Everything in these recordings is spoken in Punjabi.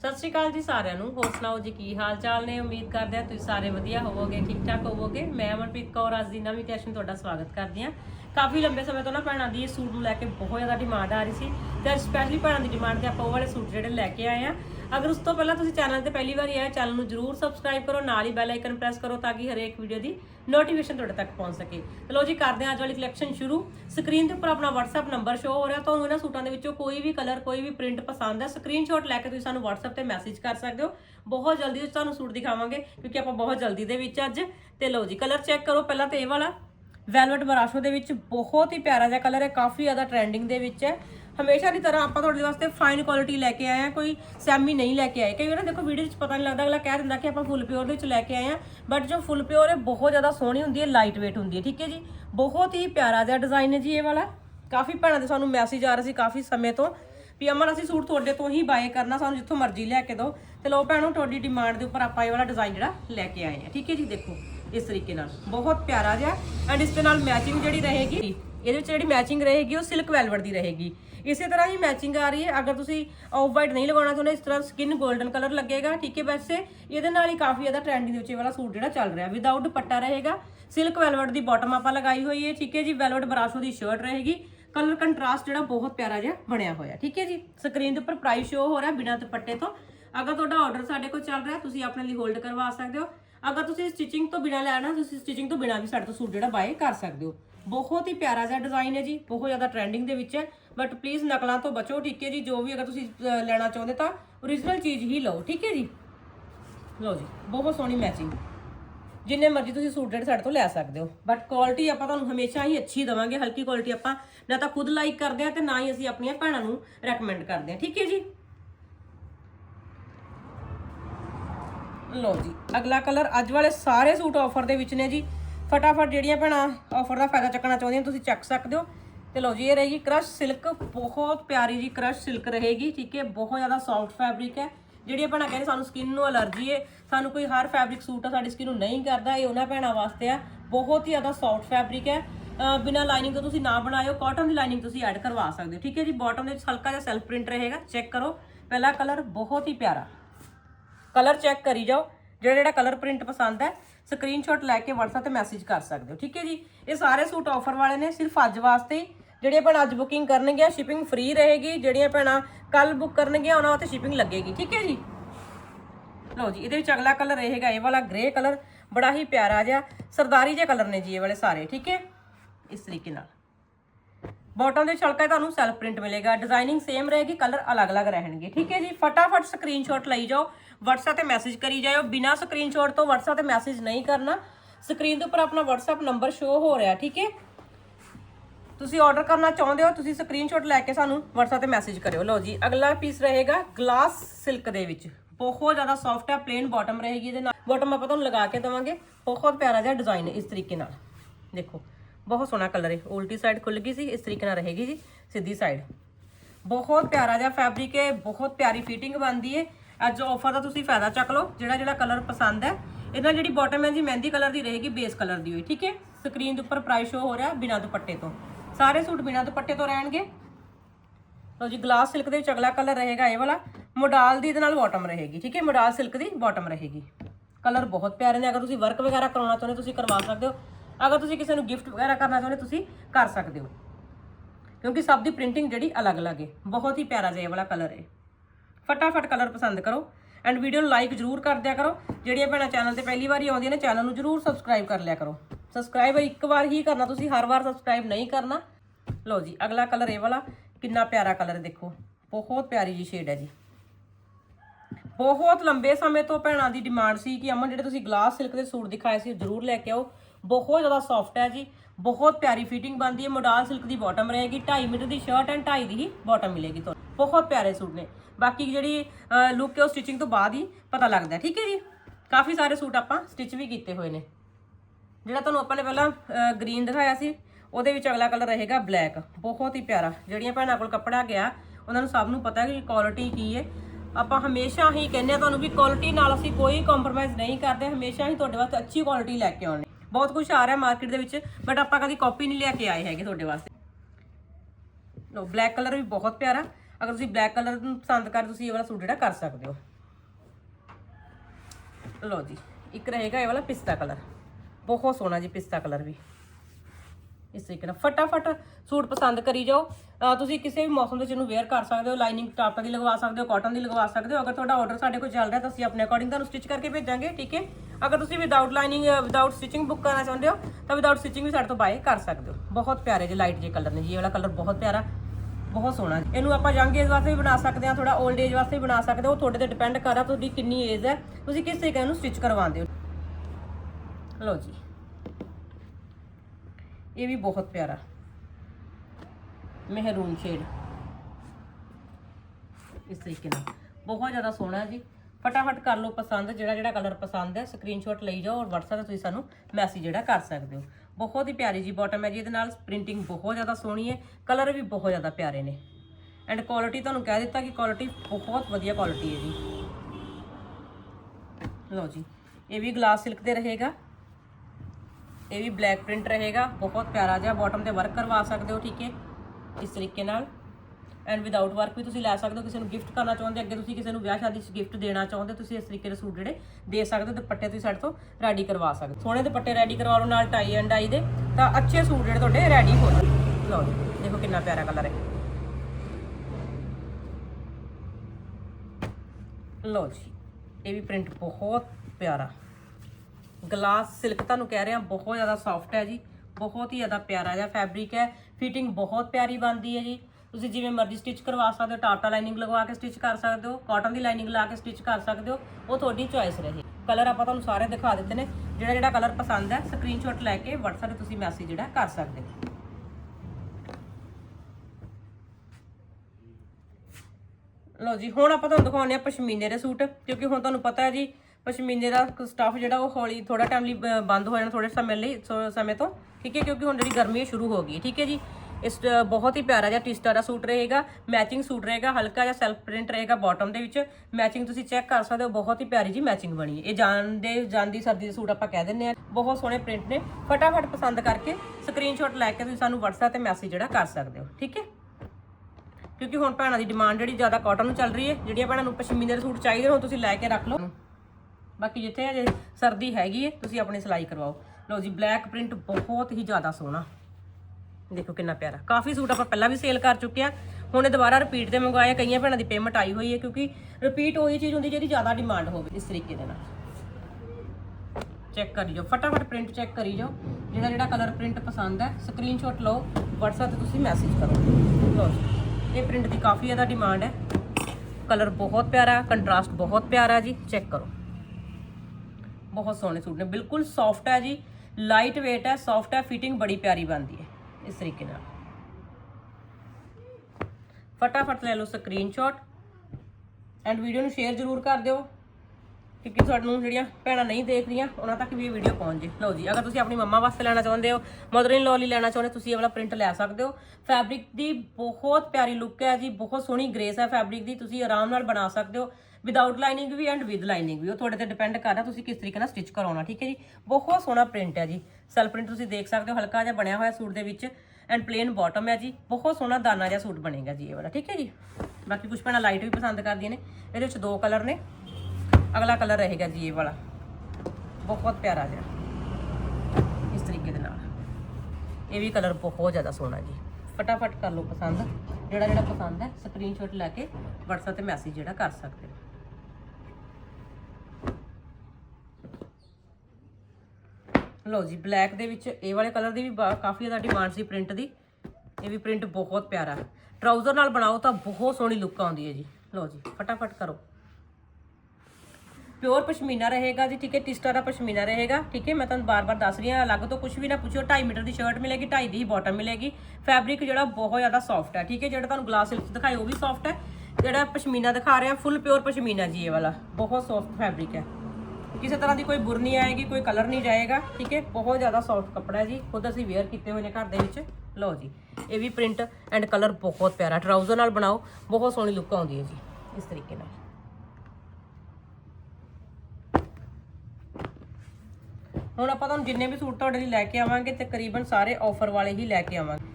ਸਤਿ ਸ਼੍ਰੀ ਅਕਾਲ ਜੀ ਸਾਰਿਆਂ ਨੂੰ। ਹੋਰ ਸੁਣਾਓ ਜੀ, ਕੀ ਹਾਲ ਚਾਲ ਨੇ? ਉਮੀਦ ਕਰਦੇ ਹਾਂ ਤੁਸੀਂ ਸਾਰੇ ਵਧੀਆ ਹੋਵੋਗੇ ਠੀਕ ਠਾਕ ਹੋਵੋਗੇ। ਮੈਂ ਅਮਨਪ੍ਰੀਤ ਕੌਰ, ਅੱਜ ਦੀ ਨਵੀਂ ਕੈਸ਼ਨ ਤੁਹਾਡਾ ਸਵਾਗਤ ਕਰਦੀ ਹਾਂ। ਕਾਫੀ ਲੰਬੇ ਸਮੇਂ ਤੋਂ ਨਾ ਭੈਣਾਂ ਦੀ ਇਹ ਸੂਟ ਨੂੰ ਲੈ ਕੇ ਬਹੁਤ ਜ਼ਿਆਦਾ ਡਿਮਾਂਡ ਆ ਰਹੀ ਸੀ ਤੇ ਸਪੈਸ਼ਲੀ ਭੈਣਾਂ ਦੀ ਡਿਮਾਂਡ ਤੇ ਆਪਾਂ ਉਹ ਵਾਲੇ ਸੂਟ ਜਿਹੜੇ ਲੈ ਕੇ ਆਏ ਆ ਅਗਰ ਉਸ ਤੋਂ ਪਹਿਲਾਂ ਤੁਸੀਂ ਚੈਨਲ ਤੇ ਪਹਿਲੀ ਵਾਰੀ ਆਏ ਚੈਨਲ ਨੂੰ ਜਰੂਰ ਸਬਸਕ੍ਰਾਈਬ ਕਰੋ, ਨਾਲ ਹੀ ਬੈਲ ਆਈਕਨ ਪ੍ਰੈਸ ਕਰੋ ਤਾਂ ਕਿ ਹਰੇਕ ਵੀਡੀਓ ਦੀ ਨੋਟੀਫਿਕੇਸ਼ਨ ਤੁਹਾਡੇ ਤੱਕ ਪਹੁੰਚ ਸਕੇ। ਚਲੋ ਜੀ, ਕਰਦੇ ਹਾਂ ਅੱਜ ਵਾਲੀ ਕਲੈਕਸ਼ਨ ਸ਼ੁਰੂ। ਸਕਰੀਨ ਦੇ ਉੱਪਰ ਆਪਣਾ WhatsApp ਨੰਬਰ ਸ਼ੋ ਹੋ ਰਿਹਾ। ਤੁਹਾਨੂੰ ਇਹਨਾਂ ਸੂਟਾਂ ਦੇ ਵਿੱਚੋਂ ਕੋਈ ਵੀ ਕਲਰ ਕੋਈ ਵੀ ਪ੍ਰਿੰਟ ਪਸੰਦ ਹੈ ਸਕਰੀਨਸ਼ਾਟ ਲੈ ਕੇ ਤੁਸੀਂ ਸਾਨੂੰ WhatsApp ਤੇ ਮੈਸੇਜ ਕਰ ਸਕਦੇ ਹੋ। ਬਹੁਤ ਜਲਦੀ ਤੁਹਾਨੂੰ ਸੂਟ ਦਿਖਾਵਾਂਗੇ, ਕਿਉਂਕਿ ਆਪਾਂ ਬਹੁਤ ਜਲਦੀ ਦੇ ਵਿੱਚ ਅੱਜ। ਤੇ ਲਓ ਜੀ ਕਲਰ ਚੈੱਕ ਕਰੋ ਪਹਿਲਾਂ ਤੇ ਇਹ ਵਾਲਾ। ਵੈਲਵਟ ਬਰਾਸ਼ੋ ਦੇ ਵਿੱਚ ਬਹੁਤ ਹੀ ਪਿਆਰਾ ਜਿਹਾ ਕਲਰ ਹੈ, ਕਾਫੀ ਜ਼ਿਆਦਾ ਟ੍ਰੈਂਡਿੰਗ ਦੇ ਵਿੱਚ ਹੈ। ਹਮੇਸ਼ਾ ਦੀ ਤਰ੍ਹਾਂ ਆਪਾਂ ਤੁਹਾਡੇ ਵਾਸਤੇ ਫਾਈਨ ਕੁਆਲਿਟੀ ਲੈ ਕੇ ਆਏ ਆ ਕੋਈ ਸੈਮੀ ਨਹੀਂ ਲੈ ਕੇ ਆਏ। ਕਈ ਵਾਰ ਨਾ ਦੇਖੋ ਵੀਡੀਓ ਵਿੱਚ ਪਤਾ ਨਹੀਂ ਲੱਗਦਾ, ਅਗਲਾ ਕਹਿ ਦਿੰਦਾ ਕਿ ਆਪਾਂ ਫੁੱਲ ਪਿਓਰ ਦੇ ਵਿੱਚ ਲੈ ਕੇ ਆਏ ਆ ਬਟ ਜੋ ਫੁੱਲ ਪਿਓਰ ਹੈ, ਬਹੁਤ ਜ਼ਿਆਦਾ ਸੋਹਣੀ ਹੁੰਦੀ ਹੈ ਲਾਈਟ weight ਹੁੰਦੀ ਹੈ, ਠੀਕ ਹੈ ਜੀ? ਬਹੁਤ ਹੀ ਪਿਆਰਾ ਜਿਹਾ ਡਿਜ਼ਾਈਨ ਹੈ ਜੀ ਇਹ ਵਾਲਾ। ਕਾਫੀ ਭੈਣਾਂ ਦੇ ਸਾਨੂੰ ਮੈਸੇਜ ਆ ਰਹੇ ਸੀ ਕਾਫੀ ਸਮੇਂ ਤੋਂ ਵੀ ਅਮਨ, ਅਸੀਂ ਸੂਟ ਤੁਹਾਡੇ ਤੋਂ ਹੀ ਬਾਏ ਕਰਨਾ, ਸਾਨੂੰ ਜਿੱਥੋਂ ਮਰਜ਼ੀ ਲੈ ਕੇ ਦਿਓ। ਤੇ ਲੋ ਭੈਣੋ, ਤੁਹਾਡੀ ਡਿਮਾਂਡ ਦੇ ਉੱਪਰ ਆਪਾਂ ਇਹ ਵਾਲਾ ਡਿਜ਼ਾਈਨ ਜਿਹੜਾ ਲੈ ਕੇ ਆਏ ਆ ਠੀਕ ਹੈ ਜੀ? ਦੇਖੋ, ਇਸ ਤਰੀਕੇ ਨਾਲ। ਬਹੁਤ ਪਿਆਰਾ ਜਿਹਾ ਐਂਡ ਇਸ ਦੇ ਨਾਲ ਮੈਚਿੰਗ ਜਿਹੜੀ ਰਹੇਗੀ। ਇਹਦੇ ਵਿੱਚ ਜਿਹੜੀ ਮੈਚਿੰਗ ਰਹੇਗੀ ਉਹ ਸਿਲਕ ਵੈਲਵਟ ਦੀ ਰਹੇਗੀ। ਇਸੇ ਤਰ੍ਹਾਂ ਹੀ ਮੈਚਿੰਗ ਆ ਰਹੀ ਹੈ। ਅਗਰ ਤੁਸੀਂ ਆਫ ਵਾਈਟ ਨਹੀਂ ਲਗਾਉਣਾ ਚਾਹੁੰਦੇ, ਇਸ ਤਰ੍ਹਾਂ ਸਕਿਨ 골ਡਨ ਕਲਰ ਲੱਗੇਗਾ, ਠੀਕ ਹੈ? ਵੈਸੇ ਇਹਦੇ ਨਾਲ ਹੀ ਕਾਫੀ ਜ਼ਿਆਦਾ ਟ੍ਰੈਂਡਿੰਗ ਦੇ ਵਿੱਚ ਇਹ ਵਾਲਾ ਸੂਟ ਜਿਹੜਾ ਚੱਲ ਰਿਹਾ। ਵਿਦਆਊਟ ਪੱਟਾ ਰਹੇਗਾ। ਸਿਲਕ ਵੈਲਵਟ ਦੀ ਬਾਟਮ ਆਪਾਂ ਲਗਾਈ ਹੋਈ ਹੈ, ਠੀਕ ਹੈ ਜੀ? ਵੈਲਵਟ ਬਰਾਸ਼ੋ ਦੀ ਸ਼ਰਟ ਰਹੇਗੀ। ਕਲਰ ਕੰਟਰਾਸਟ ਜਿਹੜਾ ਬਹੁਤ ਪਿਆਰਾ ਜਿਹਾ ਬਣਿਆ ਹੋਇਆ, ਠੀਕ ਹੈ ਜੀ? ਸਕਰੀਨ ਦੇ ਉੱਪਰ ਪ੍ਰਾਈਸ ਸ਼ੋ ਹੋ ਰਿਹਾ ਬਿਨਾਂ ਦੁਪੱਟੇ ਤੋਂ। ਅਗਰ ਤੁਹਾਡਾ ਆਰਡਰ ਸਾਡੇ ਕੋਲ ਚੱਲ ਰਿਹਾ, ਤੁਸੀਂ ਆਪਣੇ ਲਈ ਹੋਲਡ ਕਰਵਾ ਸਕਦੇ ਹੋ। ਅਗਰ ਤੁਸੀਂ ਸਟਿਚਿੰਗ ਤੋਂ ਬਿਨਾਂ ਲੈਣਾ, ਤੁਸੀਂ ਸਟਿਚਿੰਗ ਤੋਂ ਬਿਨਾਂ ਵੀ ਸਾਡੇ ਤੋਂ ਸੂਟ ਜਿਹੜਾ ਬਾਏ ਕਰ ਸਕਦੇ ਹੋ। ਬਹੁਤ ਹੀ ਪਿਆਰਾ ਜਿਹਾ ਡਿਜ਼ਾਈਨ ਹੈ ਜੀ, ਬਹੁਤ ਜ਼ਿਆਦਾ ਟ੍ਰੈਂਡਿੰਗ ਦੇ ਵਿੱਚ ਹੈ। ਬਟ ਪਲੀਜ਼ ਨਕਲਾਂ ਤੋਂ ਬਚੋ ਠੀਕ ਹੈ ਜੀ, ਜੋ ਵੀ ਅਗਰ ਤੁਸੀਂ ਲੈਣਾ ਚਾਹੁੰਦੇ ਤਾਂ ਓਰੀਜਨਲ ਚੀਜ਼ ਹੀ ਲਓ, ਠੀਕ ਹੈ ਜੀ? ਲਓ ਜੀ, ਬਹੁਤ ਸੋਹਣੀ ਮੈਚਿੰਗ ਜਿੰਨੇ ਮਰਜ਼ੀ ਤੁਸੀਂ ਸੂਟ ਜਿਹੜੇ ਸਾਡੇ ਤੋਂ ਲੈ ਸਕਦੇ ਹੋ। ਬਟ ਕੁਆਲਿਟੀ ਆਪਾਂ ਤੁਹਾਨੂੰ ਹਮੇਸ਼ਾ ਹੀ ਅੱਛੀ ਦਵਾਂਗੇ, ਹਲਕੀ ਕੁਆਲਿਟੀ ਆਪਾਂ ਨਾ ਤਾਂ ਖੁਦ ਲਾਈਕ ਕਰਦੇ ਆ ਤੇ ਨਾ ਹੀ ਅਸੀਂ ਆਪਣੀਆਂ ਭੈਣਾਂ ਨੂੰ ਰეკਮੈਂਡ ਕਰਦੇ ਆ ਠੀਕ ਹੈ ਜੀ? ਲਓ ਜੀ, ਅਗਲਾ ਕਲਰ ਅੱਜ ਵਾਲੇ ਸਾਰੇ ਸੂਟ ਆਫਰ ਦੇ ਵਿੱਚ ਨੇ ਜੀ। ਫਟਾਫਟ ਜਿਹੜੀਆਂ ਭੈਣਾਂ ਆਫਰ ਦਾ ਫਾਇਦਾ ਚੱਕਣਾ ਚਾਹੁੰਦੀਆਂ, ਤੁਸੀਂ ਚੱਕ ਸਕਦੇ ਹੋ। ਤੇ ਲਓ ਜੀ, ਇਹ ਰਹੇਗੀ ਕ੍ਰਸ਼ ਸਿਲਕ ਬਹੁਤ ਪਿਆਰੀ ਜੀ ਕ੍ਰਸ਼ ਸਿਲਕ ਰਹੇਗੀ, ਠੀਕ ਹੈ? ਬਹੁਤ ਜ਼ਿਆਦਾ ਸੌਫਟ ਫੈਬਰਿਕ ਹੈ। ਜਿਹੜੀਆਂ ਭੈਣਾਂ ਕਹਿੰਦੇ ਸਾਨੂੰ ਸਕਿਨ ਨੂੰ ਅਲਰਜੀ ਹੈ, ਸਾਨੂੰ ਕੋਈ ਹਰ ਫੈਬਰਿਕ ਸੂਟ ਆ, ਸਾਡੀ ਸਕਿਨ ਨੂੰ ਨਹੀਂ ਕਰਦਾ, ਇਹ ਉਹਨਾਂ ਭੈਣਾਂ ਵਾਸਤੇ ਆ। ਬਹੁਤ ਹੀ ਜ਼ਿਆਦਾ ਸੌਫਟ ਫੈਬਰਿਕ ਹੈ। ਅਹ ਬਿਨਾਂ ਲਾਈਨਿੰਗ ਤੋਂ ਤੁਸੀਂ ਨਾ ਬਣਾਇਓ ਕਾਟਨ ਦੀ ਲਾਈਨਿੰਗ ਤੁਸੀਂ ਐਡ ਕਰਵਾ ਸਕਦੇ ਹੋ, ਠੀਕ ਹੈ ਜੀ? ਬਾਟਮ ਦੇ ਵਿੱਚ ਹਲਕਾ ਜਿਹਾ ਸੈਲਫ ਪ੍ਰਿੰਟ ਰਹੇਗਾ ਚੈੱਕ ਕਰੋ। ਪਹਿਲਾ ਕਲਰ ਬਹੁਤ ਹੀ ਪਿਆਰਾ। ਕਲਰ ਚੈੱਕ ਕਰੀ ਜਾਓ, ਜਿਹੜਾ ਜਿਹੜਾ ਕਲਰ ਪ੍ਰਿੰਟ ਪਸੰਦ ਹੈ ਸਕਰੀਨਸ਼ਾਟ ਲੈ ਕੇ WhatsApp ਤੇ ਮੈਸੇਜ ਕਰ ਸਕਦੇ ਹੋ, ਠੀਕ ਹੈ ਜੀ? ਇਹ ਸਾਰੇ ਸੂਟ ਆਫਰ ਵਾਲੇ ਨੇ, ਸਿਰਫ ਅੱਜ ਵਾਸਤੇ। ਹੀ ਜਿਹੜੀਆਂ ਭੈਣਾਂ ਅੱਜ ਬੁਕਿੰਗ ਕਰਨਗੀਆਂ ਸ਼ਿਪਿੰਗ ਫ੍ਰੀ ਰਹੇਗੀ, ਜਿਹੜੀਆਂ ਭੈਣਾਂ ਕੱਲ ਬੁੱਕ ਕਰਨਗੀਆਂ, ਉਹਨਾਂ ਵਾਸਤੇ ਸ਼ਿਪਿੰਗ ਲੱਗੇਗੀ, ਠੀਕ ਹੈ ਜੀ? ਲਓ ਜੀ, ਇਹਦੇ ਵਿੱਚ ਅਗਲਾ ਕਲਰ ਰਹੇਗਾ ਇਹ ਵਾਲਾ ਗ੍ਰੇ ਕਲਰ ਬੜਾ ਹੀ ਪਿਆਰਾ ਜਿਹਾ, ਸਰਦਾਰੀ ਜਿਹਾ ਕਲਰ ਨੇ ਜੀ ਇਹ ਵਾਲੇ ਸਾਰੇ, ਠੀਕ ਹੈ? ਇਸ ਤਰੀਕੇ ਨਾਲ। ਬਾਟਮ ਦੇ ਛਲਕੇ ਤੁਹਾਨੂੰ ਸੈਲਫ ਪ੍ਰਿੰਟ ਮਿਲੇਗਾ। ਡਿਜ਼ਾਈਨਿੰਗ ਸੇਮ ਰਹੇਗੀ ਕਲਰ ਅਲੱਗ-ਅਲੱਗ ਰਹਿਣਗੇ। ਠੀਕ ਹੈ ਜੀ? ਫਟਾਫਟ ਸਕਰੀਨਸ਼ਾਟ ਲਈ ਜਾਓ। WhatsApp ਤੇ ਮੈਸੇਜ ਕਰੀ ਜਾਓ ਬਿਨਾ ਸਕਰੀਨਸ਼ਾਟ ਤੋਂ WhatsApp ਤੇ ਮੈਸੇਜ ਨਹੀਂ ਕਰਨਾ। ਸਕਰੀਨ ਦੇ ਉੱਪਰ ਆਪਣਾ WhatsApp ਨੰਬਰ ਸ਼ੋ ਹੋ ਰਿਹਾ, ਠੀਕ ਹੈ? ਤੁਸੀਂ ਆਰਡਰ ਕਰਨਾ ਚਾਹੁੰਦੇ ਹੋ, ਤੁਸੀਂ ਸਕਰੀਨਸ਼ਾਟ ਲੈ ਕੇ ਸਾਨੂੰ WhatsApp ਤੇ ਮੈਸੇਜ ਕਰਿਓ। ਲਓ ਜੀ, ਅਗਲਾ ਪੀਸ ਰਹੇਗਾ ਗਲਾਸ ਸਿਲਕ ਦੇ ਵਿੱਚ। ਬਹੁਤ ਜ਼ਿਆਦਾ ਸੌਫਟ ਹੈ ਪਲੇਨ ਬਾਟਮ ਰਹੇਗੀ ਇਹਦੇ ਨਾਲ। ਬਾਟਮ ਆਪਾਂ ਤੁਹਾਨੂੰ ਲਗਾ ਕੇ ਦਵਾਂਗੇ। ਬਹੁਤ ਪਿਆਰਾ ਜਿਹਾ ਡਿਜ਼ਾਈਨ ਇਸ ਤਰੀਕੇ ਨਾਲ। ਦੇਖੋ। ਬਹੁਤ ਸੋਹਣਾ ਕਲਰ ਹੈ ਉਲਟੀ ਸਾਈਡ ਖੁੱਲ ਗਈ ਸੀ, ਇਸ ਤਰੀਕੇ ਨਾਲ ਰਹੇਗੀ ਜੀ, ਸਿੱਧੀ ਸਾਈਡ ਬਹੁਤ ਪਿਆਰਾ ਜਿਹਾ ਫੈਬਰਿਕ ਹੈ, ਬਹੁਤ ਪਿਆਰੀ ਫਿਟਿੰਗ ਬਣਦੀ ਹੈ। ਅੱਜ ਆਫਰ ਦਾ ਤੁਸੀਂ ਫਾਇਦਾ ਚੱਕ ਲਓ, ਜਿਹੜਾ ਜਿਹੜਾ ਕਲਰ ਪਸੰਦ ਹੈ। ਇਹਦਾ ਜਿਹੜੀ ਬਾਟਮ ਹੈ ਜੀ, ਮਹਿੰਦੀ ਕਲਰ ਦੀ ਰਹੇਗੀ ਬੇਸ ਕਲਰ ਦੀ ਹੋਈ, ਠੀਕ ਹੈ? ਸਕਰੀਨ ਦੇ ਉੱਪਰ ਪ੍ਰਾਈਸ ਸ਼ੋ ਹੋ ਰਿਹਾ ਬਿਨਾਂ ਦੁਪੱਟੇ ਤੋਂ। ਸਾਰੇ ਸੂਟ ਬਿਨਾਂ ਦੁਪੱਟੇ ਤੋਂ ਰਹਿਣਗੇ। ਲਓ ਜੀ ਗਲਾਸ ਸਿਲਕ ਦੇ ਵਿੱਚ ਅਗਲਾ ਕਲਰ ਰਹੇਗਾ ਇਹ ਵਾਲਾ। ਮੋਡਾਲ ਦੀ ਇਹਦੇ ਨਾਲ ਬਾਟਮ ਰਹੇਗੀ, ਠੀਕ ਹੈ? ਮੋਡਾਲ ਸਿਲਕ ਦੀ ਬਾਟਮ ਰਹੇਗੀ। ਕਲਰ ਬਹੁਤ ਪਿਆਰੇ ਨੇ, ਅਗਰ ਤੁਸੀਂ ਵਰਕ ਵਗੈਰਾ ਕਰਾਉਣਾ ਚਾਹੁੰਦੇ ਤੁਸੀਂ ਕਰਵਾ ਸਕਦੇ ਹੋ। ਅਗਰ ਤੁਸੀਂ ਕਿਸੇ ਨੂੰ ਗਿਫਟ ਵਗੈਰਾ ਕਰਨਾ ਚਾਹੁੰਦੇ ਤੁਸੀਂ ਕਰ ਸਕਦੇ ਹੋ। ਕਿਉਂਕਿ ਸਭ ਦੀ ਪ੍ਰਿੰਟਿੰਗ ਜਿਹੜੀ ਅਲੱਗ-ਅਲੱਗ ਹੈ ਬਹੁਤ ਹੀ ਪਿਆਰਾ ਜਿਹਾ ਇਹ ਵਾਲਾ ਕਲਰ ਹੈ ਫਟਾਫਟ ਕਲਰ ਪਸੰਦ ਕਰੋ ਐਂਡ ਵੀਡੀਓ ਨੂੰ ਲਾਈਕ ਜਰੂਰ ਕਰ ਦਿਆ ਕਰੋ। ਜਿਹੜੀਆਂ ਭੈਣਾਂ ਚੈਨਲ ਤੇ ਪਹਿਲੀ ਵਾਰੀ ਆਉਂਦੀਆਂ ਨੇ ਚੈਨਲ ਨੂੰ ਜਰੂਰ ਸਬਸਕ੍ਰਾਈਬ ਕਰ ਲਿਆ ਕਰੋ। ਸਬਸਕ੍ਰਾਈਬ ਇੱਕ ਵਾਰ ਹੀ ਕਰਨਾ, ਤੁਸੀਂ ਹਰ ਵਾਰ ਸਬਸਕ੍ਰਾਈਬ ਨਹੀਂ ਕਰਨਾ। ਲਓ ਜੀ, ਅਗਲਾ ਕਲਰ ਇਹ ਵਾਲਾ, ਕਿੰਨਾ ਪਿਆਰਾ ਕਲਰ ਦੇਖੋ। ਬਹੁਤ ਪਿਆਰੀ ਜੀ ਸ਼ੇਡ ਹੈ ਜੀ। ਬਹੁਤ ਲੰਬੇ ਸਮੇਂ ਤੋਂ ਭੈਣਾਂ ਦੀ ਡਿਮਾਂਡ ਸੀ ਕਿ ਅਮਨ, ਜਿਹੜੇ ਤੁਸੀਂ ਗਲਾਸ ਸਿਲਕ ਦੇ ਸੂਟ ਦਿਖਾਏ ਸੀ, ਉਹ ਜ਼ਰੂਰ ਲੈ ਕੇ ਆਓ। ਬਹੁਤ ਜ਼ਿਆਦਾ ਸੌਫਟ ਹੈ ਜੀ, ਬਹੁਤ ਪਿਆਰੀ ਫਿਟਿੰਗ ਬਣਦੀ ਹੈ ਮੋਡਾਲ ਸਿਲਕ ਦੀ ਬਾਟਮ ਰਹੇਗੀ 2.5 ਮੀਟਰ ਦੀ ਸ਼ਰਟ ਐਂਡ 2.5 ਦੀ ਹੀ ਬਾਟਮ ਮਿਲੇਗੀ ਤੁਹਾਨੂੰ। ਬਹੁਤ ਪਿਆਰੇ ਸੂਟ ਨੇ। ਬਾਕੀ ਜਿਹੜੀ ਲੁੱਕ ਹੈ ਉਹ ਸਟਿਚਿੰਗ ਤੋਂ ਬਾਅਦ ਹੀ ਪਤਾ ਲੱਗਦਾ ਠੀਕ ਹੈ ਜੀ? ਕਾਫੀ ਸਾਰੇ ਸੂਟ ਆਪਾਂ ਸਟਿਚ ਵੀ ਕੀਤੇ ਹੋਏ ਨੇ। ਜਿਹੜਾ ਤੁਹਾਨੂੰ ਆਪਾਂ ਨੇ ਪਹਿਲਾਂ ਗ੍ਰੀਨ ਦਿਖਾਇਆ ਸੀ, ਉਹਦੇ ਵਿੱਚ ਅਗਲਾ ਕਲਰ ਰਹੇਗਾ ਬਲੈਕ ਬਹੁਤ ਹੀ ਪਿਆਰਾ। ਜਿਹੜੀਆਂ ਭੈਣਾਂ ਕੋਲ ਕੱਪੜਾ ਗਿਆ, ਉਹਨਾਂ ਨੂੰ ਸਭ ਨੂੰ ਪਤਾ ਕਿ ਕੁਆਲਿਟੀ ਕੀ ਹੈ। ਆਪਾਂ ਹਮੇਸ਼ਾ ਹੀ ਕਹਿੰਦੇ ਆ ਤੁਹਾਨੂੰ ਵੀ ਕੁਆਲਿਟੀ ਨਾਲ ਅਸੀਂ ਕੋਈ ਕੰਪਰੋਮਾਈਜ਼ ਨਹੀਂ ਕਰਦੇ, ਹਮੇਸ਼ਾ ਹੀ ਤੁਹਾਡੇ ਵਾਸਤੇ ਅੱਛੀ ਕੁਆਲਿਟੀ ਲੈ ਕੇ ਆਉਣੀ ਬਹੁਤ ਕੁਝ ਆ ਰਿਹਾ ਮਾਰਕੀਟ ਦੇ ਵਿੱਚ ਬਟ ਆਪਾਂ ਕਦੀ ਕਾਪੀ ਨਹੀਂ ਲਿਆ ਕੇ ਆਏ ਹੈਗੇ ਤੁਹਾਡੇ ਵਾਸਤੇ। ਲੋ ਬਲੈਕ ਕਲਰ ਵੀ ਬਹੁਤ ਪਿਆਰਾ। ਅਗਰ ਤੁਸੀਂ ਬਲੈਕ ਕਲਰ ਨੂੰ ਪਸੰਦ ਕਰ, ਤੁਸੀਂ ਇਹ ਵਾਲਾ ਸੂਟ ਜਿਹੜਾ ਕਰ ਸਕਦੇ ਹੋ। ਲੋ ਜੀ, ਇੱਕ ਰਹੇਗਾ ਇਹ ਵਾਲਾ ਪਿਸਤਾ ਕਲਰ ਬਹੁਤ ਸੋਹਣਾ ਜੀ ਪਿਸਤਾ ਕਲਰ ਵੀ। ਇਸ ਤਰੀਕੇ ਨਾਲ ਫਟਾਫਟ ਸੂਟ ਪਸੰਦ ਕਰੀ ਜਾਓ। ਅਹ ਤੁਸੀਂ ਕਿਸੇ ਵੀ ਮੌਸਮ ਦੇ ਵਿੱਚ ਇਹਨੂੰ ਵੇਅਰ ਕਰ ਸਕਦੇ ਹੋ ਲਾਈਨਿੰਗ ਟਾਪ ਦੀ ਲਗਵਾ ਸਕਦੇ ਹੋ ਕਾਟਨ ਦੀ ਲਗਵਾ ਸਕਦੇ ਹੋ। ਅਗਰ ਤੁਹਾਡਾ ਆਰਡਰ ਸਾਡੇ ਕੋਲ ਚੱਲ ਰਿਹਾ, ਤਾਂ ਅਸੀਂ ਆਪਣੇ ਅਕੋਰਡਿੰਗ ਤੁਹਾਨੂੰ ਸਟਿਚ ਕਰਕੇ ਭੇਜਾਂਗੇ, ਠੀਕ ਹੈ? ਅਗਰ ਤੁਸੀਂ without lining without stitching book ਕਰਨਾ ਚਾਹੁੰਦੇ ਹੋ, ਤਾਂ ਵਿਦਆਊਟ ਸਟਿਚਿੰਗ ਵੀ ਸਾਡੇ ਤੋਂ ਬਾਏ ਕਰ ਸਕਦੇ ਹੋ। ਬਹੁਤ ਪਿਆਰੇ ਜਿਹੇ ਲਾਈਟ ਜਿਹੇ ਕਲਰ ਨੇ। ਜੀ, ਇਹ ਵਾਲਾ ਕਲਰ ਬਹੁਤ ਪਿਆਰਾ, ਬਹੁਤ ਸੋਹਣਾ। ਇਹਨੂੰ ਆਪਾਂ ਯੰਗ ਏਜ ਵਾਸਤੇ ਵੀ ਬਣਾ ਸਕਦੇ ਹਾਂ ਥੋੜਾ 올ਡ ਏਜ ਵਾਸਤੇ ਵੀ ਬਣਾ ਸਕਦੇ ਹੋ। ਉਹ ਤੁਹਾਡੇ ਤੇ ਡਿਪੈਂਡ ਕਰਦਾ, ਤੁਹਾਡੀ ਕਿੰਨੀ ਏਜ ਹੈ। ਤੁਸੀਂ ਕਿਸ ਤਰੀਕੇ ਨਾਲ ਇਹਨੂੰ ਸਟਿਚ ਕਰਵਾਉਂਦੇ ਹੋ। ਲਓ ਜੀ। ਇਹ ਵੀ ਬਹੁਤ ਪਿਆਰਾ। ਮਹਿਰੂਨ ਸ਼ੇਡ ਇਸ ਤਰੀਕੇ ਨਾਲ। ਬਹੁਤ ਜ਼ਿਆਦਾ ਸੋਹਣਾ ਜੀ। ਫਟਾਫਟ ਕਰ ਲਓ ਪਸੰਦ, ਜਿਹੜਾ ਜਿਹੜਾ ਕਲਰ ਪਸੰਦ ਹੈ ਸਕਰੀਨਸ਼ਾਟ ਲਈ ਜਾਓ ਔਰ WhatsApp ਤੇ ਤੁਸੀਂ ਸਾਨੂੰ ਮੈਸੇਜ ਜਿਹੜਾ ਕਰ ਸਕਦੇ ਹੋ। ਬਹੁਤ ਹੀ ਪਿਆਰੀ ਜੀ ਬਾਟਮ ਹੈ ਜੀ ਇਹਦੇ ਨਾਲ। ਪ੍ਰਿੰਟਿੰਗ ਬਹੁਤ ਜ਼ਿਆਦਾ ਸੋਹਣੀ ਹੈ। ਕਲਰ ਵੀ ਬਹੁਤ ਜ਼ਿਆਦਾ ਪਿਆਰੇ ਨੇ। ਐਂਡ ਕੁਆਲਿਟੀ ਤੁਹਾਨੂੰ ਕਹਿ ਦਿੱਤਾ ਕਿ ਕੁਆਲਿਟੀ ਬਹੁਤ ਵਧੀਆ ਕੁਆਲਿਟੀ ਹੈ ਜੀ। ਲਓ ਜੀ। ਇਹ ਵੀ ਗਲਾਸ ਸਿਲਕ ਤੇ ਰਹੇਗਾ। ਇਹ ਵੀ ਬਲੈਕ ਪ੍ਰਿੰਟ ਰਹੇਗਾ। ਬਹੁਤ ਪਿਆਰਾ ਜਿਹਾ ਬਾਟਮ ਤੇ ਵਰਕ ਕਰਵਾ ਸਕਦੇ ਹੋ, ਠੀਕ ਹੈ? ਇਸ ਤਰੀਕੇ ਨਾਲ। ਐਂਡ ਵਿਦਆਊਟ ਵਰਕ ਵੀ ਤੁਸੀਂ ਲੈ ਸਕਦੇ ਹੋ, ਕਿਸੇ ਨੂੰ ਗਿਫਟ ਕਰਨਾ ਚਾਹੁੰਦੇ ਅੱਗੇ ਤੁਸੀਂ ਕਿਸੇ ਨੂੰ ਵਿਆਹ ਸ਼ਾਦੀ 'ਚ ਗਿਫਟ ਦੇਣਾ ਚਾਹੁੰਦੇ ਤੁਸੀਂ ਇਸ ਤਰੀਕੇ ਦੇ ਸੂਟ ਜਿਹੜੇ ਦੇ ਸਕਦੇ ਹੋ, ਦੁਪੱਟੇ ਤੁਸੀਂ ਸਾਡੇ ਤੋਂ ਰੈਡੀ ਕਰਵਾ ਸਕਦੇ ਸੋਹਣੇ ਦੁਪੱਟੇ ਰੈਡੀ ਕਰਵਾ ਲਓ ਨਾਲ ਟਾਈ ਐਂਡ ਆਈ ਦੇ, ਤਾਂ ਅੱਛੇ ਸੂਟ ਜਿਹੜੇ ਤੁਹਾਡੇ ਰੈਡੀ ਹੋ ਜਾਣ। ਲਓ ਜੀ, ਦੇਖੋ ਕਿੰਨਾ ਪਿਆਰਾ ਕਲਰ ਹੈ। ਲਓ ਜੀ, ਇਹ ਵੀ ਪ੍ਰਿੰਟ ਬਹੁਤ ਪਿਆਰਾ। ਗਲਾਸ ਸਿਲਕ ਤੁਹਾਨੂੰ ਕਹਿ ਰਿਹਾ, ਬਹੁਤ ਜ਼ਿਆਦਾ ਸੌਫਟ ਹੈ ਜੀ, ਬਹੁਤ ਹੀ ਜ਼ਿਆਦਾ ਪਿਆਰਾ ਜਿਹਾ ਫੈਬਰਿਕ ਹੈ ਫਿਟਿੰਗ ਬਹੁਤ ਪਿਆਰੀ ਬਣਦੀ ਹੈ ਜੀ। ਤੁਸੀਂ ਜਿਵੇਂ ਮਰਜ਼ੀ ਸਟਿਚ ਕਰਵਾ ਸਕਦੇ ਹੋ, ਟਾਟਾ ਲਾਈਨਿੰਗ ਲਗਵਾ ਕੇ ਸਟਿਚ ਕਰ ਸਕਦੇ ਹੋ ਕਾਟਨ ਦੀ ਲਾਈਨਿੰਗ ਲਾ ਕੇ ਸਟਿਚ ਕਰ ਸਕਦੇ ਹੋ, ਉਹ ਤੁਹਾਡੀ ਚੋਇਸ ਰਹੇ ਕਲਰ ਆਪਾਂ ਤੁਹਾਨੂੰ ਸਾਰੇ ਦਿਖਾ ਦਿੱਤੇ ਨੇ, ਜਿਹੜਾ ਜਿਹੜਾ ਕਲਰ ਪਸੰਦ ਹੈ ਸਕਰੀਨਸ਼ਾਟ ਲੈ ਕੇ WhatsApp ਤੇ ਤੁਸੀਂ ਮੈਸੇਜ ਜਿਹੜਾ ਕਰ ਸਕਦੇ ਹੋ। ਲਓ ਜੀ, ਹੁਣ ਆਪਾਂ ਤੁਹਾਨੂੰ ਦਿਖਾਉਂਦੇ ਆ ਪਸ਼ਮੀਨੇ ਦੇ ਸੂਟ, ਕਿਉਂਕਿ ਹੁਣ ਤੁਹਾਨੂੰ ਪਤਾ ਹੈ ਜੀ ਪਸ਼ਮੀਨੇ ਦਾ ਸਟਾਫ ਜਿਹੜਾ ਉਹ ਹੌਲੀ ਥੋੜਾ ਟਾਈਮ ਲਈ ਬ- ਬੰਦ ਹੋ ਜਾਣਾ ਥੋੜੇ ਸਮੇਂ ਲਈ, ਸੋ- ਸਮੇਂ ਤੋਂ, ਠੀਕ ਹੈ? ਕਿਉਂਕਿ ਹੁਣ ਜਿਹੜੀ ਗਰਮੀ ਹੈ, ਸ਼ੁਰੂ ਹੋ ਗਈ, ਠੀਕ ਹੈ ਜੀ? ਇਸ ਬਹੁਤ ਹੀ ਪਿਆਰਾ ਜਿਹਾ ਟਿਸਟਾ ਦਾ ਸੂਟ ਰਹੇਗਾ ਮੈਚਿੰਗ ਸੂਟ ਰਹੇਗਾ, ਹਲਕਾ ਜਿਹਾ ਸੈਲਫ ਪ੍ਰਿੰਟ ਰਹੇਗਾ ਬਾਟਮ ਦੇ ਵਿੱਚ। ਮੈਚਿੰਗ ਤੁਸੀਂ ਚੈੱਕ ਕਰ ਸਕਦੇ ਹੋ, ਬਹੁਤ ਹੀ ਪਿਆਰੀ ਜੀ ਮੈਚਿੰਗ ਬਣੀ ਇਹ ਜਾਣ ਦੇ ਜਾਂਦੀ ਸਰਦੀ ਦੇ ਸੂਟ ਆਪਾਂ ਕਹਿ ਦਿੰਦੇ ਆ ਬਹੁਤ ਸੋਹਣੇ ਪ੍ਰਿੰਟ ਨੇ। ਫਟਾਫਟ ਪਸੰਦ ਕਰਕੇ ਸਕਰੀਨਸ਼ਾਟ ਲੈ ਕੇ ਤੁਸੀਂ ਸਾਨੂੰ WhatsApp ਤੇ ਮੈਸੇਜ ਜਿਹੜਾ ਕਰ ਸਕਦੇ ਹੋ, ਠੀਕ ਹੈ? ਕਿਉਂਕਿ ਹੁਣ ਭੈਣਾਂ ਦੀ ਡਿਮਾਂਡ ਜਿਹੜੀ ਜ਼ਿਆਦਾ ਕਾਟਨ ਨੂੰ ਚੱਲ ਰਹੀ ਹੈ, ਜਿਹੜੀਆਂ ਭੈਣਾਂ ਨੂੰ ਪਸ਼ਮੀਨੇ ਦੇ ਸੂਟ ਚਾਹੀਦੇ ਹੋ ਤੁਸੀਂ ਲੈ ਕੇ ਰੱਖ ਲਓ। ਬਾਕੀ ਜਿੱਥੇ ਅਜੇ ਸਰਦੀ ਹੈਗੀ ਹੈ ਤੁਸੀਂ ਆਪਣੀ ਸਿਲਾਈ ਕਰਵਾਓ। ਲਓ ਜੀ ਬਲੈਕ ਪ੍ਰਿੰਟ ਬਹੁਤ ਹੀ ਜ਼ਿਆਦਾ ਸੋਹਣਾ। ਦੇਖੋ ਕਿੰਨਾ ਪਿਆਰਾ। ਕਾਫੀ ਸੂਟ ਆਪਾਂ ਪਹਿਲਾਂ ਵੀ ਸੇਲ ਕਰ ਚੁੱਕੇ ਆ। ਹੁਣ ਇਹ ਦੁਬਾਰਾ ਰਿਪੀਟ ਤੇ ਮੰਗਵਾਏ ਕਈਆਂ ਭੈਣਾਂ ਦੀ ਪੇਮੈਂਟ ਆਈ ਹੋਈ ਹੈ ਕਿਉਂਕਿ ਰਿਪੀਟ ਉਹੀ ਚੀਜ਼ ਹੁੰਦੀ ਜਿਹਦੀ ਜ਼ਿਆਦਾ ਡਿਮਾਂਡ ਹੋਵੇ ਇਸ ਤਰੀਕੇ ਦੇ ਨਾਲ। ਚੈੱਕ ਕਰੀ ਜਾਓ। ਫਟਾਫਟ ਪ੍ਰਿੰਟ ਚੈੱਕ ਕਰੀ ਜਾਓ। ਜਿਹੜਾ ਜਿਹੜਾ ਕਲਰ ਪ੍ਰਿੰਟ ਪਸੰਦ ਹੈ ਸਕਰੀਨਸ਼ਾਟ ਲਓ। WhatsApp ਤੇ ਤੁਸੀਂ ਮੈਸੇਜ ਕਰੋ। ਲਓ ਜੀ, ਇਹ ਪ੍ਰਿੰਟ ਦੀ ਕਾਫੀ ਜ਼ਿਆਦਾ ਡਿਮਾਂਡ ਹੈ। ਕਲਰ ਬਹੁਤ ਪਿਆਰਾ ਕੰਟਰਾਸਟ ਬਹੁਤ ਪਿਆਰਾ ਜੀ। ਚੈੱਕ ਕਰੋ। ਬਹੁਤ ਸੋਹਣੇ ਸੂਟ ਨੇ। ਬਿਲਕੁਲ ਸੌਫਟ ਹੈ ਜੀ ਲਾਈਟ weight ਹੈ ਸੌਫਟ ਹੈ ਫਿਟਿੰਗ ਬੜੀ ਪਿਆਰੀ ਬਣਦੀ ਹੈ। ਇਸ ਤਰੀਕੇ ਨਾਲ। ਫਟਾਫਟ ਲੈ ਲਓ ਸਕਰੀਨਸ਼ਾਟ ਐਂਡ ਵੀਡੀਓ ਨੂੰ ਸ਼ੇਅਰ ਜ਼ਰੂਰ ਕਰ ਦਿਓ, ਕਿਉਂਕਿ ਤੁਹਾਨੂੰ ਜਿਹੜੀਆਂ ਭੈਣਾਂ ਨਹੀਂ ਦੇਖ ਰਹੀਆਂ, ਉਹਨਾਂ ਤੱਕ ਵੀ ਇਹ ਵੀਡੀਓ ਪਹੁੰਚ ਜੇ। ਲਓ ਜੀ, ਅਗਰ ਤੁਸੀਂ ਆਪਣੀ ਮੰਮਾ ਵਾਸਤੇ ਲੈਣਾ ਚਾਹੁੰਦੇ ਹੋ ਮਦਰ ਇਨ ਲਾਅ ਲਈ ਲੈਣਾ ਚਾਹੁੰਦੇ ਤੁਸੀਂ ਇਹ ਵਾਲਾ ਪ੍ਰਿੰਟ ਲੈ ਸਕਦੇ ਹੋ। ਫੈਬਰਿਕ ਦੀ ਬਹੁਤ ਪਿਆਰੀ ਲੁੱਕ ਹੈ ਜੀ, ਬਹੁਤ ਸੋਹਣੀ ਗ੍ਰੇਸ ਹੈ ਫੈਬਰਿਕ ਦੀ, ਤੁਸੀਂ ਆਰਾਮ ਨਾਲ ਬਣਾ ਸਕਦੇ ਹੋ। ਵਿਦਆਊਟ ਲਾਈਨਿੰਗ ਵੀ ਐਂਡ ਵਿਦ ਲਾਈਨਿੰਗ ਵੀ। ਉਹ ਤੁਹਾਡੇ ਤੇ ਡਿਪੈਂਡ ਕਰਦਾ ਤੁਸੀਂ ਕਿਸ ਤਰੀਕੇ ਨਾਲ ਸਟਿਚ ਕਰਾਉਣਾ, ਠੀਕ ਹੈ ਜੀ? ਬਹੁਤ ਸੋਹਣਾ ਪ੍ਰਿੰਟ ਹੈ ਜੀ। ਸੈਲਫ ਪ੍ਰਿੰਟ ਤੁਸੀਂ ਦੇਖ ਸਕਦੇ ਹੋ, ਹਲਕਾ ਜਿਹਾ ਬਣਿਆ ਹੋਇਆ ਸੂਟ ਦੇ ਵਿੱਚ ਐਂਡ ਪਲੇਨ ਬਾਟਮ ਹੈ ਜੀ। ਬਹੁਤ ਸੋਹਣਾ ਦਾਨਾ ਜਿਹਾ ਸੂਟ ਬਣੇਗਾ ਜੀ ਇਹ ਵਾਲਾ, ਠੀਕ ਹੈ ਜੀ? ਬਾਕੀ ਕੁਝ ਭੈਣਾਂ ਲਾਈਟ ਵੀ ਪਸੰਦ ਕਰਦੀਆਂ ਨੇ। ਇਹਦੇ ਵਿੱਚ ਦੋ ਕਲਰ ਨੇ। ਅਗਲਾ ਕਲਰ ਰਹੇਗਾ ਜੀ ਇਹ ਵਾਲਾ। ਬਹੁਤ ਪਿਆਰਾ ਜਿਹਾ। ਇਸ ਤਰੀਕੇ ਦੇ ਨਾਲ। ਇਹ ਵੀ ਕਲਰ ਬਹੁਤ ਜ਼ਿਆਦਾ ਸੋਹਣਾ ਜੀ। ਫਟਾਫਟ ਕਰ ਲਓ ਪਸੰਦ। ਜਿਹੜਾ ਜਿਹੜਾ ਪਸੰਦ ਹੈ ਸਕਰੀਨਸ਼ਾਟ ਲੈ ਕੇ WhatsApp ਤੇ ਮੈਸੇਜ ਜਿਹੜਾ ਕਰ ਸਕਦੇ ਹੋ। ਲਓ ਜੀ ਬਲੈਕ ਦੇ ਵਿੱਚ ਇਹ ਵਾਲੇ ਕਲਰ ਦੀ ਵੀ ਬਾ- ਕਾਫੀ ਜ਼ਿਆਦਾ ਡਿਮਾਂਡ ਸੀ ਪ੍ਰਿੰਟ ਦੀ। ਇਹ ਵੀ ਪ੍ਰਿੰਟ ਬਹੁਤ ਪਿਆਰਾ ਟਰਾਊਜ਼ਰ ਨਾਲ ਬਣਾਓ ਤਾਂ ਬਹੁਤ ਸੋਹਣੀ ਲੁੱਕ ਆਉਂਦੀ ਹੈ ਜੀ। ਲਓ ਜੀ, ਫਟਾਫਟ ਕਰੋ। ਪਿਓਰ ਪਸ਼ਮੀਨਾ ਰਹੇਗਾ ਜੀ, ਠੀਕ ਹੈ ਟਿਸਟਾ ਦਾ ਪਸ਼ਮੀਨਾ ਰਹੇਗਾ, ਠੀਕ ਹੈ, ਮੈਂ ਤੁਹਾਨੂੰ ਬਾਰ-ਬਾਰ ਦੱਸ ਰਹੀ ਹਾਂ, ਅਲੱਗ ਤੋਂ ਕੁਝ ਵੀ ਨਾ ਪੁੱਛੋ 2.5 ਮੀਟਰ ਦੀ ਸ਼ਰਟ ਮਿਲੇਗੀ 2.5 ਦੀ ਹੀ ਬਾਟਮ ਮਿਲੇਗੀ। ਫੈਬਰਿਕ ਜਿਹੜਾ ਬਹੁਤ ਜ਼ਿਆਦਾ ਸੌਫਟ ਹੈ, ਠੀਕ ਹੈ, ਜਿਹੜਾ ਤੁਹਾਨੂੰ ਗਲਾਸ ਸਿਲਕ ਦਿਖਾਏ, ਉਹ ਵੀ ਸੌਫਟ ਹੈ। ਜਿਹੜਾ ਪਸ਼ਮੀਨਾ ਦਿਖਾ ਰਿਹਾ ਫੁੱਲ ਪਿਓਰ ਪਸ਼ਮੀਨਾ ਜੀ ਇਹ ਵਾਲਾ, ਬਹੁਤ ਸੌਫਟ ਫੈਬਰਿਕ ਹੈ। ਕਿਸੇ ਤਰ੍ਹਾਂ ਦੀ ਕੋਈ ਬੁਰ ਨਹੀਂ ਆਏਗੀ, ਕੋਈ ਕਲਰ ਨਹੀਂ ਜਾਏਗਾ, ਠੀਕ ਹੈ? ਬਹੁਤ ਜ਼ਿਆਦਾ ਸੌਫਟ ਕੱਪੜਾ ਹੈ ਜੀ। ਖੁਦ ਅਸੀਂ ਵੇਅਰ ਕੀਤੇ ਹੋਏ ਨੇ ਘਰ ਦੇ ਵਿੱਚ। ਲਓ ਜੀ, ਇਹ ਵੀ ਪ੍ਰਿੰਟ ਐਂਡ ਕਲਰ ਬਹੁਤ ਪਿਆਰਾ। ਟਰਾਊਜ਼ਰ ਨਾਲ ਬਣਾਓ, ਬਹੁਤ ਸੋਹਣੀ ਲੁੱਕ ਆਉਂਦੀ ਹੈ ਜੀ, ਇਸ ਤਰੀਕੇ ਨਾਲ। ਹੁਣ ਆਪਾਂ ਤੁਹਾਨੂੰ ਜਿੰਨੇ ਵੀ ਸੂਟ ਤੁਹਾਡੇ ਲਈ ਲੈ ਕੇ ਆਵਾਂਗੇ ਤਕਰੀਬਨ ਸਾਰੇ ਆਫਰ ਵਾਲੇ ਹੀ ਲੈ ਕੇ ਆਵਾਂਗੇ।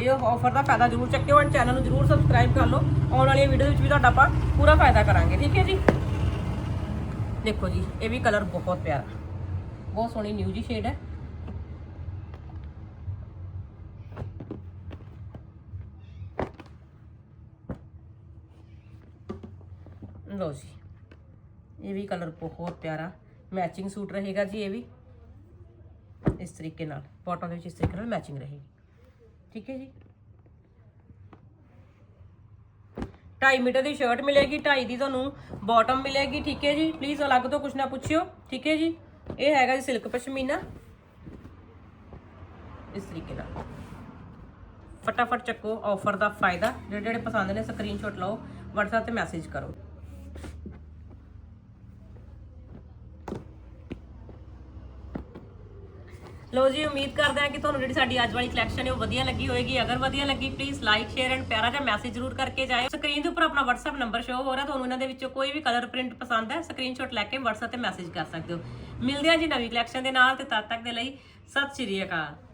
ਇਹ ਆਫਰ ਦਾ ਫਾਇਦਾ ਜ਼ਰੂਰ ਚੱਕਿਓ ਐਂਡ ਚੈਨਲ ਨੂੰ ਜ਼ਰੂਰ ਸਬਸਕ੍ਰਾਈਬ ਕਰ ਲਓ। ਆਉਣ ਵਾਲੀਆਂ ਵੀਡੀਓ ਵਿੱਚ ਵੀ ਤੁਹਾਡਾ ਆਪਾਂ ਪੂਰਾ ਫਾਇਦਾ ਕਰਾਂਗੇ, ਠੀਕ ਹੈ ਜੀ? ਦੇਖੋ ਜੀ ਇਹ ਵੀ ਕਲਰ ਬਹੁਤ ਪਿਆਰਾ ਬਹੁਤ ਸੋਹਣੀ ਨਿਊ ਜੀ ਸ਼ੇਡ ਹੈ ਲਓ ਜੀ ਇਹ ਵੀ ਕਲਰ ਬਹੁਤ ਪਿਆਰਾ ਮੈਚਿੰਗ ਸੂਟ ਰਹੇਗਾ ਜੀ ਇਹ ਵੀ ਇਸ ਤਰੀਕੇ ਨਾਲ ਬਾਟਮ ਦੇ ਵਿੱਚ ਇਸ ਤਰੀਕੇ ਨਾਲ ਮੈਚਿੰਗ ਰਹੇਗੀ ਠੀਕ ਹੈ ਜੀ 2.5 ਮੀਟਰ ਦੀ ਸ਼ਰਟ ਮਿਲੇਗੀ 2.5 ਦੀ ਤੁਹਾਨੂੰ ਬਾਟਮ ਮਿਲੇਗੀ, ਠੀਕ ਹੈ ਜੀ? ਪਲੀਜ਼ ਅਲੱਗ ਤੋਂ ਕੁਝ ਨਾ ਪੁੱਛਿਓ, ਠੀਕ ਹੈ ਜੀ? ਇਹ ਹੈਗਾ ਜੀ ਸਿਲਕ ਪਸ਼ਮੀਨਾ। ਇਸ ਤਰੀਕੇ ਨਾਲ। ਫਟਾਫਟ ਚੱਕੋ ਆਫਰ ਦਾ ਫਾਇਦਾ। ਜਿਹੜੇ ਜਿਹੜੇ ਪਸੰਦ ਨੇ ਸਕਰੀਨਸ਼ਾਟ ਲਓ, WhatsApp ਤੇ ਮੈਸੇਜ ਕਰੋ। ਲੋ ਜੀ, ਉਮੀਦ ਕਰਦੇ ਹਾਂ ਕਿ ਤੁਹਾਨੂੰ ਜਿਹੜੀ ਸਾਡੀ ਅੱਜ ਵਾਲੀ ਕਲੈਕਸ਼ਨ ਹੈ ਉਹ ਵਧੀਆ ਲੱਗੀ ਹੋਏਗੀ ਅਗਰ ਵਧੀਆ ਲੱਗੀ ਪਲੀਜ਼ ਲਾਈਕ ਸ਼ੇਅਰ ਐਂਡ ਪਿਆਰਾ ਜਿਹਾ ਮੈਸੇਜ ਜ਼ਰੂਰ ਕਰਕੇ ਜਾਇਓ। ਸਕਰੀਨ ਦੇ ਉੱਪਰ ਆਪਣਾ WhatsApp ਨੰਬਰ ਸ਼ੋ ਹੋ ਰਿਹਾ, ਤੁਹਾਨੂੰ ਇਹਨਾਂ ਦੇ ਵਿੱਚੋਂ ਕੋਈ ਵੀ ਕਲਰ ਪ੍ਰਿੰਟ ਪਸੰਦ ਹੈ ਸਕਰੀਨਸ਼ਾਟ ਲੈ ਕੇ WhatsApp ਤੇ ਮੈਸੇਜ ਕਰ ਸਕਦੇ ਹੋ। ਮਿਲਦੇ ਹਾਂ ਜੀ ਨਵੀਂ ਕਲੈਕਸ਼ਨ ਦੇ ਨਾਲ ਤੇ ਤਦ ਤੱਕ ਦੇ ਲਈ ਸਤਿ ਸ਼੍ਰੀ ਅਕਾਲ।